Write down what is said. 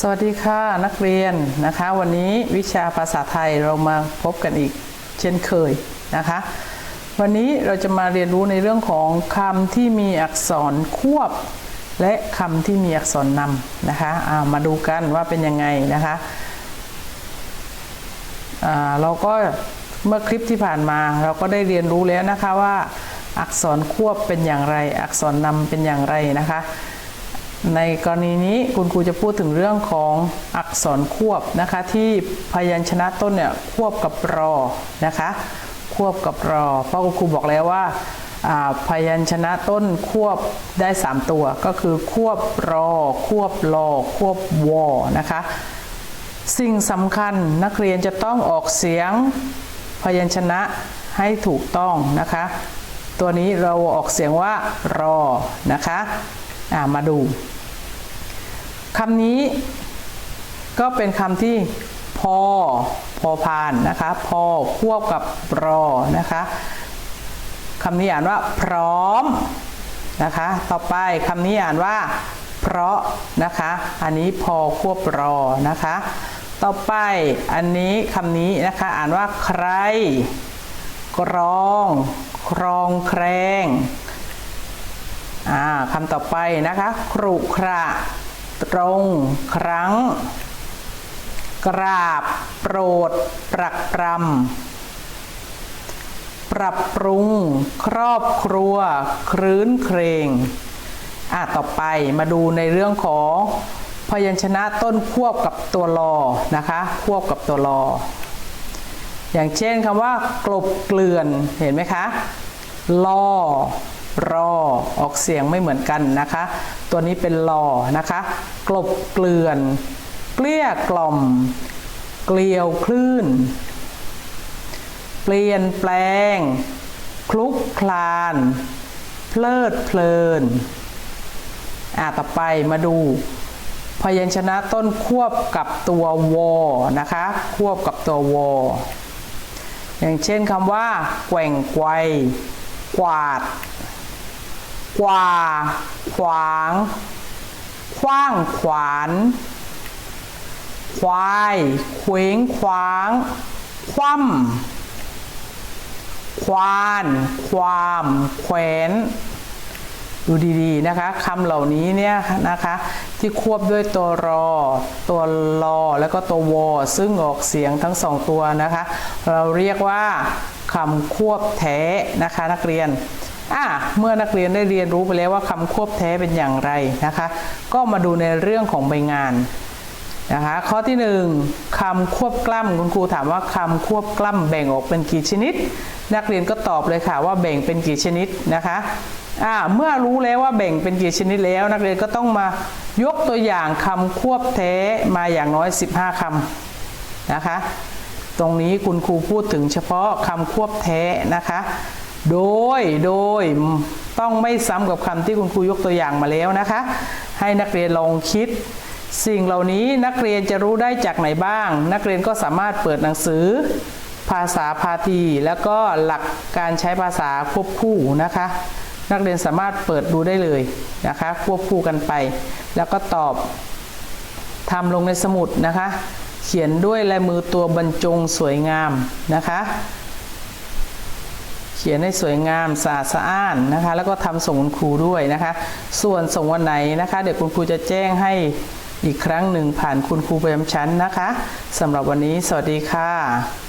สวัสดีค่ะนักเรียนนะคะ วันนี้วิชาภาษาไทยเรามาพบกันอีกเช่นเคยนะคะ วันนี้เราจะมาเรียนรู้ในเรื่องของคำที่มีอักษรควบ และคำที่มีอักษรนำนะคะามาดูกันว่าเป็นยังไงนะคะเราก็เมื่อคลิปที่ผ่านมาเราก็ได้เรียนรู้แล้วนะคะว่าอักษรควบเป็นอย่างไร อักษรนำเป็นอย่างไรนะคะ ในกรณีนี้คุณครูจะพูดถึงเรื่องของอักษรควบนะคะ ที่พยัญชนะต้นเนี่ยควบกับรอนะคะ ควบกับรอ เพราะคุณครูบอกแล้วว่าพยัญชนะต้นควบได้ 3 ตัว ก็คือควบรอ ควบรอควบวอนะคะ สิ่งสำคัญนักเรียนจะต้องออกเสียงพยัญชนะให้ถูกต้องนะคะ ตัวนี้เราออกเสียงว่ารอนะคะ มาดูคำนี้ก็เป็นคำที่พอพอพานนะคะ พอควบกับรอนะคะคำนี้อ่านว่าพร้อมนะคะ ต่อไปคำนี้อ่านว่า เพราะนะคะ อันนี้พอควบรอนะคะ ต่อไปอันนี้คำนี้นะคะอ่านว่าใครกรอง ครองแครง คำต่อไปนะคะครุขระตรงครั้ง กราบ โปรด ปรักปรำปรับปรุง ครอบครัว ครื้นเครง อะ ต่อไปมาดูในเรื่องของพยัญชนะต้นควบกับตัวรอนะคะ ควบกับตัวรอ อย่างเช่นคำว่ากลบเกลื่อนเห็นไหมคะลอ รอออกเสียงไม่เหมือนกันนะคะ ตัวนี้เป็นลอนะคะ กลบเกลื่อน เกลี้ยกล่อม เกลียวคลื่น เปลี่ยนแปลง คลุกคลาน เพลิดเพลินอ่าต่อไปมาดูพยัญชนะต้นควบกับตัววอนะคะ ควบกับตัววออย่างเช่นคำว่า แกว่งไกวกวาด กว่า ขวาง คว้างขวาน ควายเคว้งคว้าง คว่ำควาน ความแขวนดูดีๆนะคะคำเหล่านี้เนี่ยนะคะที่ควบด้วยตัวรอ ตัวลอ แล้วก็ตัววอซึ่งออกเสียงทั้งสองตัวนะคะ เราเรียกว่าคำควบแท้นะคะนักเรียน อะเมื่อนักเรียนได้เรียนรู้ไปแล้วว่าคำควบแท้เป็นอย่างไรนะคะ ก็มาดูในเรื่องของใบงานนะคะข้อที่หนึ่งคำควบกล้ำคุณครูถามว่าคำควบกล้ำแบ่งออกเป็นกี่ชนิด นักเรียนก็ตอบเลยค่ะว่าแบ่งเป็นกี่ชนิดนะคะอ่าเมื่อรู้แล้วว่าแบ่งเป็นกี่ชนิดแล้ว นักเรียนก็ต้องมายกตัวอย่างคำควบแท้มาอย่างน้อย 15คำนะคะ ตรงนี้คุณครูพูดถึงเฉพาะคำควบแท้นะคะ โดย โดยต้องไม่ซ้ำกับคำที่คุณครูยกตัวอย่างมาแล้วนะคะ ให้นักเรียนลองคิด สิ่งเหล่านี้นักเรียนจะรู้ได้จากไหนบ้าง นักเรียนก็สามารถเปิดหนังสือ ภาษาพาที แล้วก็หลักการใช้ภาษาควบคู่นะคะ นักเรียนสามารถเปิดดูได้เลยนะคะ ควบคู่กันไป แล้วก็ตอบทำลงในสมุดนะคะ เขียนด้วยลายมือตัวบรรจงสวยงามนะคะ ขียนให้สวยงามสะอาดสะอ้านนะคะ แล้วก็ทำส่งคุณครูด้วยนะคะ ส่วนส่งวันไหนนะคะ เดี๋ยวคุณครูจะแจ้งให้อีกครั้งหนึ่งผ่านคุณครูประจำชั้นนะคะสำหรับวันนี้สวัสดีค่ะ